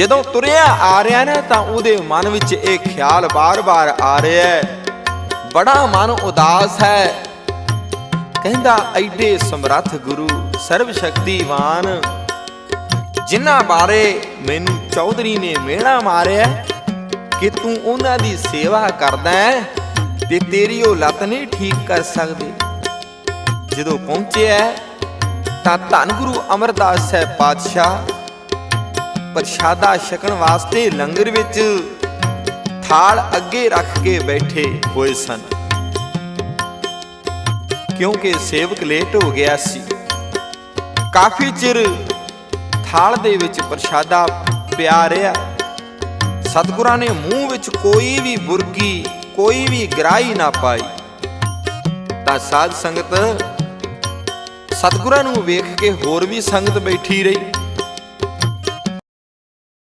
ਜਦੋਂ ਤੁਰਿਆ ਆ ਰਿਹਾ ਨਾ ਤਾਂ ਉਹਦੇ ਮਨ ਵਿੱਚ ਇਹ ਖਿਆਲ ਬਾਰ-ਬਾਰ ਆ ਰਿਹਾ ਹੈ। ਬੜਾ ਮਨ ਉਦਾਸ ਹੈ। ਕਹਿੰਦਾ, ਐਡੇ ਸਮਰੱਥ ਗੁਰੂ ਸਰਵ ਸ਼ਕਤੀਵਾਨ ਜਿਨ੍ਹਾਂ ਬਾਰੇ ਮੈਨੂੰ ਚੌਧਰੀ ਨੇ ਮਿਹਣਾ ਮਾਰਿਆ ਕਿ ਤੂੰ ਉਹਨਾਂ ਦੀ ਸੇਵਾ ਕਰਦਾ ਹੈ ਤੇ ਤੇਰੀ ਉਹ ਲੱਤ ਨਹੀਂ ਠੀਕ ਕਰ ਸਕਦੇ। ਜਦੋਂ ਪਹੁੰਚਿਆ ਤਾਂ ਧੰਨ ਗੁਰੂ ਅਮਰਦਾਸ ਸਾਹਿਬ ਪਾਤਸ਼ਾਹ ਪ੍ਰਸ਼ਾਦਾ ਛਕਣ ਵਾਸਤੇ ਲੰਗਰ ਵਿੱਚ ਥਾਲ ਅੱਗੇ ਰੱਖ ਕੇ ਬੈਠੇ ਹੋਏ ਸਨ। ਕਿਉਂਕਿ ਸੇਵਕ ਲੇਟ ਹੋ ਗਿਆ ਸੀ, ਕਾਫੀ ਚਿਰ ਥਾਲ ਦੇ ਵਿੱਚ ਪ੍ਰਸ਼ਾਦਾ ਪਿਆ ਰਿਹਾ। ਸਤਿਗੁਰਾਂ ਨੇ ਮੂੰਹ ਵਿੱਚ ਕੋਈ ਵੀ ਬੁਰਕੀ, ਕੋਈ ਵੀ ਗਰਾਈ ਨਾ ਪਾਈ। ਤਾਂ ਸਾਧ ਸੰਗਤ ਸਤਿਗੁਰਾਂ ਨੂੰ ਵੇਖ ਕੇ ਹੋਰ ਵੀ ਸੰਗਤ ਬੈਠੀ ਰਹੀ।